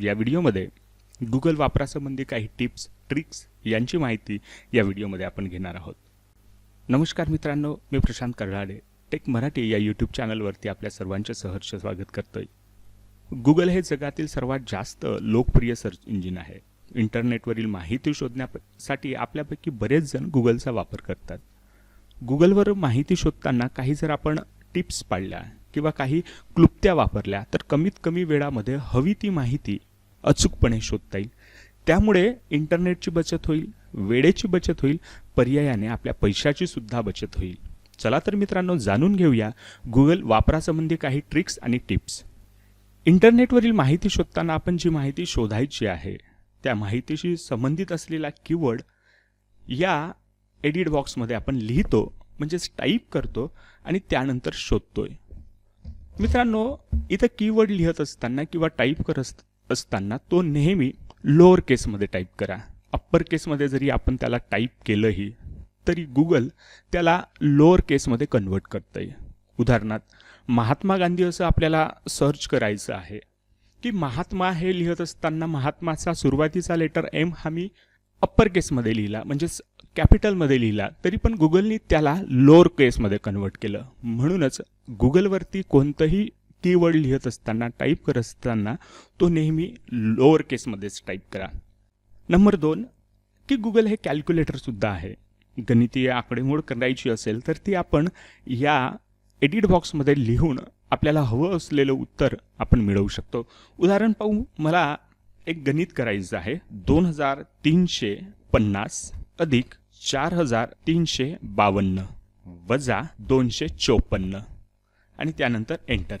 या व्हिडिओमध्ये गुगल वापरासंबंधी काही टिप्स ट्रिक्स यांची माहिती या व्हिडिओमध्ये आपण घेणार आहोत. नमस्कार मित्रांनो मी प्रशांत कर्राडे टेक मराठी या यूट्यूब चॅनलवरती आपल्या सर्वांचे सहर्ष स्वागत करतोय. गुगल हे जगातील सर्वात जास्त लोकप्रिय सर्च इंजिन आहे. इंटरनेटवरील माहिती शोधण्यासाठी आपल्यापैकी बरेच जण गुगलचा वापर करतात. गुगलवर माहिती शोधताना काही जर आपण टिप्स पाळल्या किंवा काही क्लुप्त्या वापरल्या तर कमीत कमी वेळामध्ये हवी ती माहिती अचूकपणे शोधता येईल. त्यामुळे इंटरनेटची बचत होईल वेळेची बचत होईल पर्यायाने आपल्या पैशाची सुद्धा बचत होईल. चला तर मित्रांनो जाणून घेऊया गुगल वापरासंबंधी काही ट्रिक्स आणि टिप्स इंटरनेटवरील माहिती शोधताना आपण जी माहिती शोधायची आहे त्या माहितीशी संबंधित असलेला कीवर्ड या एडिट बॉक्समध्ये आपण लिहितो म्हणजेच टाईप करतो आणि त्यानंतर शोधतोय. मित्रांनो इथं कीवर्ड लिहत असताना किंवा टाईप करत असताना तो नेहमी लोअर केसमध्ये टाईप करा. अप्पर केसमध्ये जरी आपण त्याला टाईप केलंही तरी गुगल त्याला लोअर केसमध्ये कन्वर्ट आहे उदाहरणार्थ महात्मा गांधी असं आपल्याला सर्च करायचं आहे की महात्मा हे लिहत असताना महात्माचा सुरुवातीचा लेटर एम हा मी अप्पर केसमध्ये लिहिला म्हणजेच कॅपिटलमध्ये लिहिला तरी पण गुगलनी त्याला लोअर केसमध्ये कन्वर्ट केलं. म्हणूनच गुगलवरती कोणतंही कीवर्ड लिहित असताना टाईप करत असताना तो नेहमी लोअर केसमध्येच टाईप करा. नंबर दोन की गुगल हे कॅल्क्युलेटरसुद्धा आहे. गणितीय आकडेमोड करायची असेल तर ती आपण या एडिट बॉक्समध्ये लिहून आपल्याला हवं असलेलं उत्तर आपण मिळवू शकतो. उदाहरण पाहू मला एक गणित करायचं आहे. दोन हजार तीनशे पन्नास अधिक चार हजार तीनशे बावन्न वजा दोनशे चोपन्न. आणि त्यानंतर एंटर.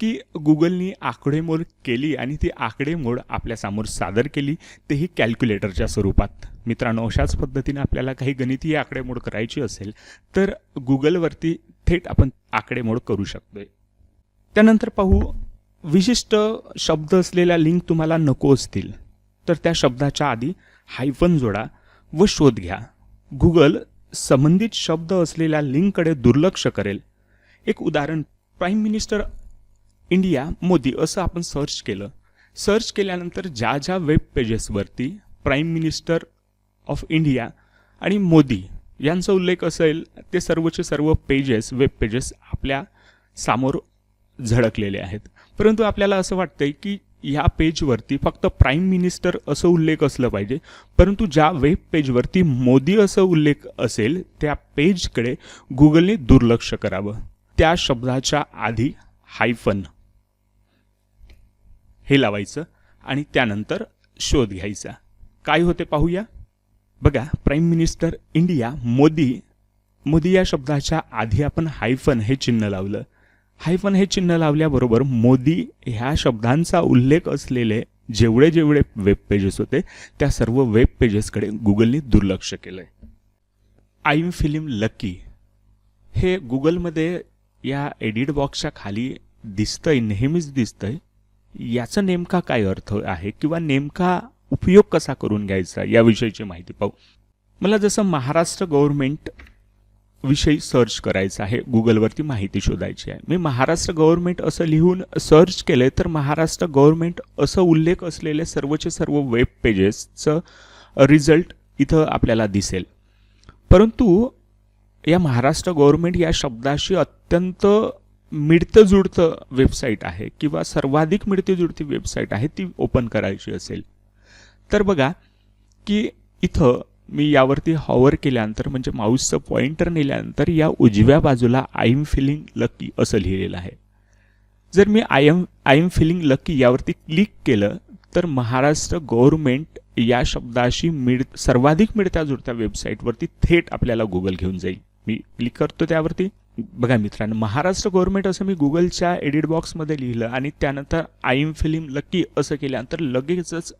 की गुगलनी आकडेमोड केली आणि ती आकडेमोड आपल्यासमोर सादर केली तेही कॅल्क्युलेटरच्या स्वरूपात. मित्रांनो अशाच पद्धतीने आपल्याला काही गणितीय आकडेमोड करायची असेल तर गुगलवरती थेट आपण आकडेमोड करू शकतोय. त्यानंतर पाहू विशिष्ट शब्द असलेल्या लिंक तुम्हाला नको असतील तर त्या शब्दाच्या आधी हायफन जोडा व शोध घ्या. गुगल संबंधित शब्द असलेल्या लिंककडे दुर्लक्ष करेल. एक उदाहरण प्राईम मिनिस्टर इंडिया मोदी असं आपण सर्च केलं. सर्च केल्यानंतर ज्या ज्या वेब पेजेसवरती प्राईम मिनिस्टर ऑफ इंडिया आणि मोदी यांचा उल्लेख असेल ते सर्वचे सर्व पेजेस वेब पेजेस आपल्यासमोर झळकलेले आहेत. परंतु आपल्याला असं वाटतंय की या पेजवरती फक्त प्राईम मिनिस्टर असं उल्लेख असलं पाहिजे. परंतु ज्या वेब पेजवरती मोदी असं उल्लेख असेल त्या पेजकडे गुगलने दुर्लक्ष करावं. त्या शब्दाच्या आधी हायफन. हे लावायचं आणि त्यानंतर शोध घ्यायचा. काय होते पाहूया? बघा prime minister India Modi Modi या शब्दाच्या आधी आपण हायफन हे चिन्ह लावलं. हायफन हे चिन्ह लावल्याबरोबर मोदी ह्या शब्दांचा उल्लेख असलेले जेवढे जेवढे वेब पेजेस होते त्या सर्व वेब पेजेसकडे गुगलने दुर्लक्ष केलंय. आय एम फिलिम लकी हे गुगलमध्ये या एडिट बॉक्सच्या खाली दिसतंय नेहमीच दिसतंय. याचा नेमका काय अर्थ आहे किंवा नेमका उपयोग कसा करून घ्यायचा याविषयीची माहिती पाहू. मला जसं महाराष्ट्र गव्हर्नमेंट विषयी सर्च करायचं आहे गुगलवरती माहिती शोधायची आहे. मी महाराष्ट्र गव्हर्नमेंट असं लिहून सर्च केलं तर महाराष्ट्र गव्हर्नमेंट असं उल्लेख असलेले सर्वचे सर्व वेब पेजेसचं रिझल्ट इथं आपल्याला दिसेल. परंतु या महाराष्ट्र गव्हर्नमेंट या शब्दाशी अत्यंत मिळतं जुळतं वेबसाईट आहे किंवा सर्वाधिक मिळती जुळती वेबसाईट आहे ती ओपन करायची असेल. तर बघा की इथं मी यावरती हॉवर केल्यानंतर म्हणजे माऊसचं पॉइंटर नेल्यानंतर या उजव्या बाजूला आय एम फिलिंग लकी असं लिहिलेलं आहे. जर मी I M I am feeling lucky यावरती क्लिक केलं तर महाराष्ट्र गव्हर्नमेंट या शब्दाशी मिळ सर्वाधिक मिळत्या जुळत्या वेबसाईटवरती थेट आपल्याला गुगल घेऊन जाईल. मी क्लिक करतो त्यावरती. बघा मित्रांनो महाराष्ट्र गव्हर्नमेंट असं मी गुगलच्या एडिट बॉक्समध्ये लिहिलं आणि त्यानंतर आय एम फिलिम लकी असं केल्यानंतर लगेचच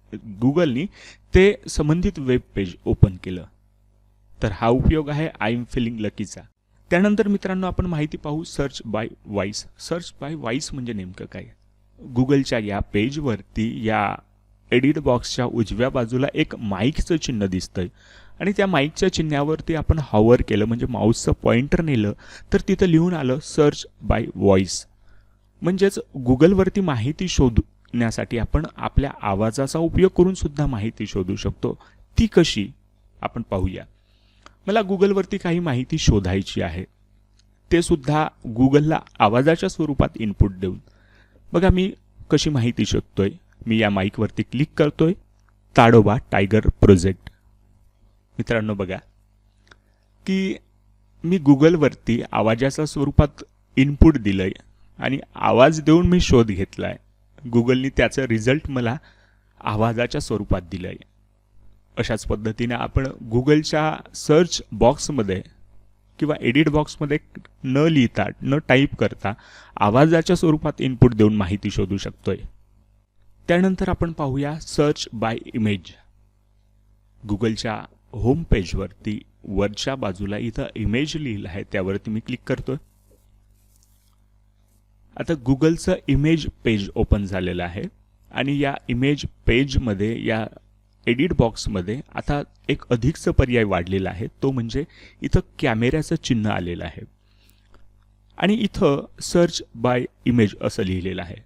गुगलनी ते संबंधित वेब पेज ओपन केलं. तर हा उपयोग आहे आय एम फिलिंग लकीचा त्यानंतर मित्रांनो आपण माहिती पाहू search by voice search by voice म्हणजे नेमकं काय? गुगलच्या या पेजवरती या एडिट बॉक्सच्या उजव्या बाजूला एक माईकचं चिन्ह दिसतंय. आणि त्या माईकच्या चिन्हावरती आपण हॉवर केलं म्हणजे माऊसचं पॉइंटर नेलं तर तिथं लिहून आलं सर्च बाय व्हॉइस म्हणजेच गुगलवरती माहिती शोधण्यासाठी आपण आपल्या आवाजाचा उपयोग करून सुद्धा माहिती शोधू शकतो. ती कशी? आपण पाहूया. मला गुगलवरती काही माहिती शोधायची आहे. ते सुद्धा गुगलला आवाजाच्या स्वरूपात इनपुट देऊन. बघा मी कशी माहिती शोधतोय. मी या माईकवरती क्लिक करतोय. ताडोबा टायगर प्रोजेक्ट मित्रांनो बघा की मी गुगलवरती आवाजाच्या स्वरूपात इनपुट दिलं आहे आणि आवाज देऊन मी शोध घेतला आहे गुगलनी त्याचं रिझल्ट मला आवाजाच्या स्वरूपात दिलं आहे अशाच पद्धतीने आपण गुगलच्या सर्च बॉक्समध्ये किंवा एडिट बॉक्समध्ये न लिहिता न टाईप करता आवाजाच्या स्वरूपात इनपुट देऊन माहिती शोधू शकतोय. त्यानंतर आपण पाहूया सर्च बाय इमेज गुगलच्या होम पेजवरती वरच्या बाजूला इथं इमेज लिहिलं आहे त्यावरती मी क्लिक करतो आता गुगलचं इमेज पेज ओपन झालेलं आहे आणि या इमेज पेजमध्ये या एडिट बॉक्समध्ये आता एक अधिकचं पर्याय वाढलेला आहे तो म्हणजे इथं कॅमेऱ्याचं चिन्ह आलेलं आहे. आणि इथं सर्च बाय इमेज असं लिहिलेलं आहे.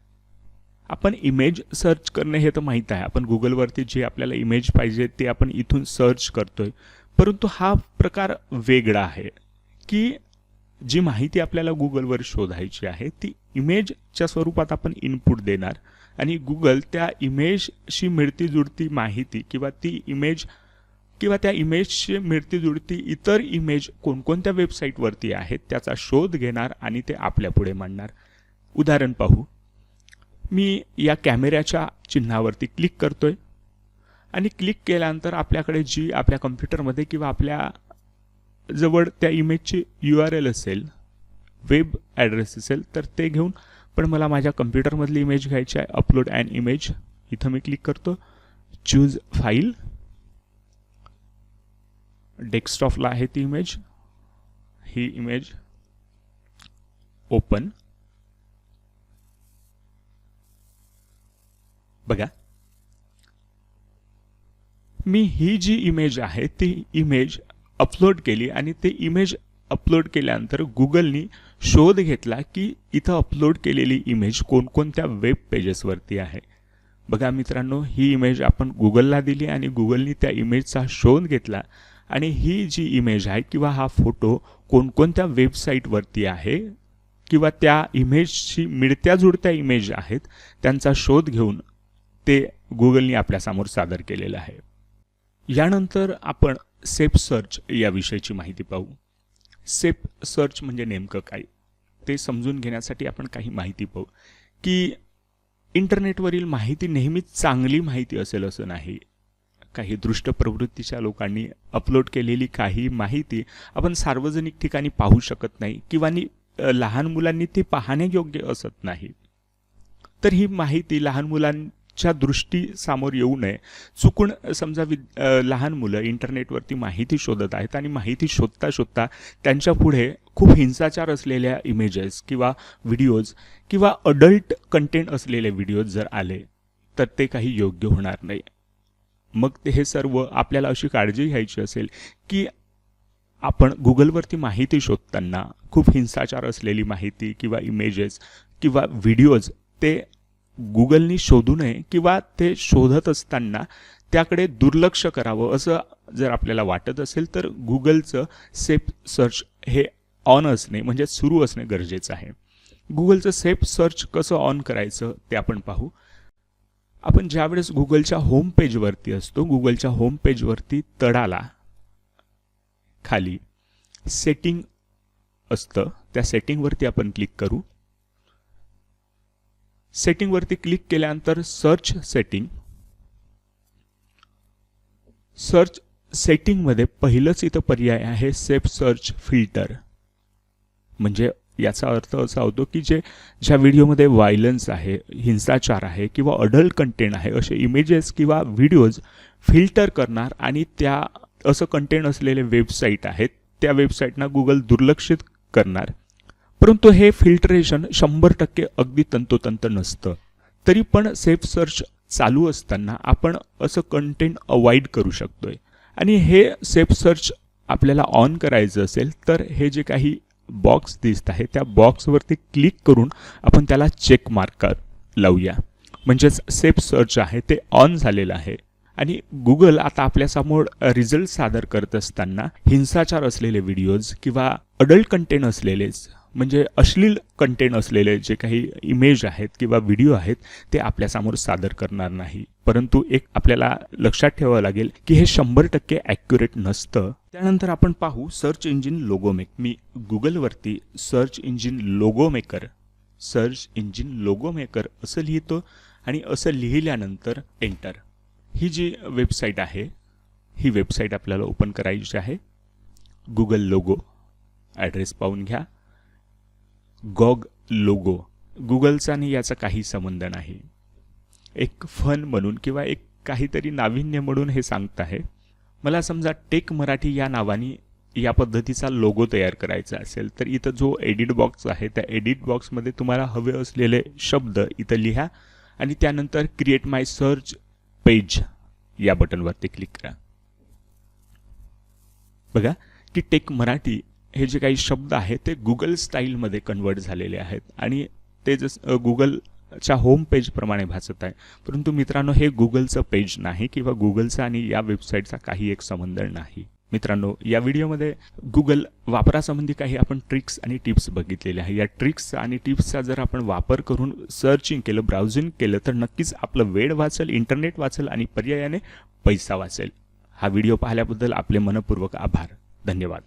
आपण इमेज सर्च करणे हे तर माहीत आहे. आपण गुगलवरती जे आपल्याला इमेज पाहिजे ते आपण इथून सर्च करतोय. परंतु हा प्रकार वेगळा आहे की जी माहिती आपल्याला गुगलवर शोधायची आहे ती इमेजच्या स्वरूपात आपण इनपुट देणार आणि गुगल त्या इमेजशी मिळती जुळती माहिती किंवा ती इमेज किंवा त्या इमेजशी मिळती जुळती इतर इमेज कोणकोणत्या वेबसाईटवरती आहेत त्याचा शोध घेणार आणि ते आपल्या पुढे मांडणार. उदाहरण पाहू. मी या कॅमेऱ्याच्या चिन्हावरती क्लिक करतोय. आणि क्लिक केल्यानंतर आपल्याकडे जी आपल्या कम्प्युटरमध्ये किंवा आपल्या जवळ त्या इमेजची यू आर एल असेल वेब ॲड्रेस असेल तर ते घेऊन पण मला माझ्या कम्प्युटरमधली इमेज घ्यायची आहे अपलोड अँड इमेज. इथं मी क्लिक करतो. Choose file. डेस्कटॉपला आहे ती इमेज. ही इमेज ओपन. बघा. मी ही जी इमेज आहे ती इमेज अपलोड केली आणि ते इमेज अपलोड केल्यानंतर गुगलनी शोध घेतला की इथं अपलोड केलेली इमेज कोणकोणत्या वेब पेजेसवरती आहे. बघा मित्रांनो ही इमेज आपण गुगलला दिली आणि गुगलनी त्या इमेजचा शोध घेतला आणि ही जी इमेज आहे किंवा हा फोटो कोणकोणत्या वेबसाईटवरती आहे किंवा त्या इमेजशी मिळत्या जुळत्या इमेज आहेत त्यांचा शोध घेऊन ते गुगलनी आपल्यासमोर सादर केलेलं आहे. यानंतर आपण सेफ सर्च याविषयीची माहिती पाहू. सेफ सर्च म्हणजे नेमकं काय? ते समजून घेण्यासाठी आपण काही माहिती पाहू. की इंटरनेटवरील माहिती नेहमीच चांगली माहिती असेल असं नाही. काही दृष्ट प्रवृत्तीच्या लोकांनी अपलोड केलेली काही माहिती आपण सार्वजनिक ठिकाणी पाहू शकत नाही किंवा लहान मुलांनी ती पाहण्यायोग्य असत नाही. तर ही माहिती लहान मुलां च्या दृष्टी समोर येऊ नये. चुकून समजा वि लहान मुलं इंटरनेटवरती माहिती शोधत आहेत आणि माहिती शोधता शोधता त्यांच्या पुढे खूप हिंसाचार असलेल्या इमेजेस किंवा व्हिडिओज किंवा अडल्ट कंटेंट असलेले व्हिडिओज जर आले तर ते काही योग्य होणार नाही. मग ते हे सर्व आपल्याला अशी काळजी घ्यायची असेल की आपण गुगलवरती माहिती शोधताना खूप हिंसाचार असलेली माहिती किंवा इमेजेस किंवा व्हिडिओज ते गुगलनी शोधू नये किंवा ते शोधत असताना त्याकडे दुर्लक्ष करावं असं जर आपल्याला वाटत असेल तर गुगलचं सेफ सर्च हे ऑन असणे म्हणजे सुरू असणे गरजेचं आहे. गुगलचं सेफ सर्च कसं ऑन करायचं ते आपण पाहू. आपण ज्यावेळेस गुगलच्या होम पेजवरती असतो गुगलच्या होम पेजवरती तडाला खाली सेटिंग असतं त्या सेटिंगवरती आपण क्लिक करू. सेटिंगवरती क्लिक केल्यानंतर सर्च सेटिंग. सर्च सेटिंगमध्ये पहिलंच इथं पर्याय आहे सेफ सर्च फिल्टर. म्हणजे याचा अर्थ असा होतो की जे ज्या व्हिडिओमध्ये व्हायलन्स आहे हिंसाचार आहे किंवा अडल्ट कंटेंट आहे असे इमेजेस किंवा व्हिडिओज फिल्टर करणार आणि त्या असं कंटेंट असलेले वेबसाईट आहेत त्या वेबसाईटना गुगल दुर्लक्षित करणार. परंतु हे फिल्टरेशन शंभर टक्के अगदी तंतोतंत नसतं. तरी पण सेफ सर्च चालू असताना आपण असं कंटेंट अवॉइड करू शकतोय. आणि हे सेफ सर्च आपल्याला ऑन करायचं असेल तर हे जे काही बॉक्स दिसत आहे त्या बॉक्सवरती क्लिक करून आपण त्याला चेक मार्क लावूया. म्हणजेच सेफ सर्च आहे ते ऑन झालेलं आहे. आणि गुगल आता आपल्यासमोर रिझल्ट सादर करत असताना हिंसाचार असलेले व्हिडिओज किंवा अडल्ट कंटेंट असलेलेच म्हणजे अश्लील कंटेंट असलेले जे काही इमेज आहेत किंवा व्हिडिओ आहेत ते आपल्यासमोर सादर करणार नाही. परंतु एक आपल्याला लक्षात ठेवावं लागेल की हे शंभर टक्के ॲक्युरेट नसतं. त्यानंतर आपण पाहू सर्च इंजिन लोगोमेक मी गुगलवरती search engine logo maker search engine logo maker असं लिहितो आणि असं लिहिल्यानंतर एंटर ही जी वेबसाईट आहे ही वेबसाईट आपल्याला ओपन करायची आहे. गुगल लोगो ॲड्रेस पाहून घ्या. Gogh logo. गुगलचा आणि याचा काही संबंध नाही. एक फन म्हणून किंवा एक काहीतरी नाविन्य म्हणून हे सांगत आहे. मला समजा टेक मराठी या नावाने या पद्धतीचा लोगो तयार करायचा असेल तर इथं जो एडिट बॉक्स आहे त्या एडिट बॉक्समध्ये तुम्हाला हवे असलेले शब्द इथं लिहा आणि त्यानंतर क्रिएट माय सर्च पेज या बटनवरती क्लिक करा. बघा की टेक मराठी हे जे काही शब्द आहेत ते गुगल स्टाईलमध्ये कन्वर्ट झालेले आहेत. आणि ते जस गुगलच्या होम पेजप्रमाणे भासत आहे. परंतु मित्रांनो हे गुगलचं पेज नाही किंवा गुगलचा आणि या वेबसाईटचा काही एक संबंध नाही. मित्रांनो या व्हिडिओमध्ये गुगल वापरासंबंधी काही आपण ट्रिक्स आणि टिप्स बघितलेले आहे या ट्रिक्स आणि टिप्सचा जर आपण वापर करून सर्चिंग केलं ब्राउझिंग केलं तर नक्कीच आपलं वेळ वाचेल इंटरनेट वाचेल आणि पर्यायाने पैसा वाचेल. हा व्हिडिओ पाहिल्याबद्दल आपले मनपूर्वक आभार. धन्यवाद.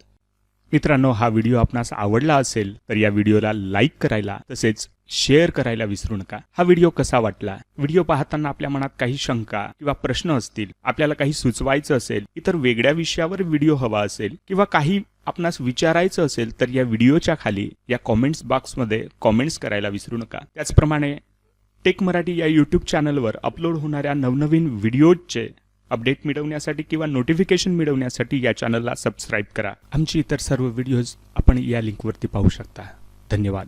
मित्रांनो हा व्हिडिओ आपणास आवडला असेल तर या व्हिडिओला लाईक करायला तसेच शेअर करायला विसरू नका. हा व्हिडिओ कसा वाटला? व्हिडिओ पाहताना आपल्या मनात काही शंका किंवा प्रश्न असतील आपल्याला काही सुचवायचं असेल इतर वेगळ्या विषयावर व्हिडिओ हवा असेल किंवा काही आपणास विचारायचं असेल तर या व्हिडिओच्या खाली या कॉमेंट्स बॉक्समध्ये कॉमेंट्स करायला विसरू नका. त्याचप्रमाणे टेक मराठी या यूट्यूब चॅनलवर अपलोड होणाऱ्या नवनवीन व्हिडिओजचे अपडेट मिळवण्यासाठी किंवा नोटिफिकेशन मिळवण्यासाठी या चॅनलला सबस्क्राईब करा. आमची इतर सर्व व्हिडिओज आपण या लिंकवरती पाहू शकता. धन्यवाद.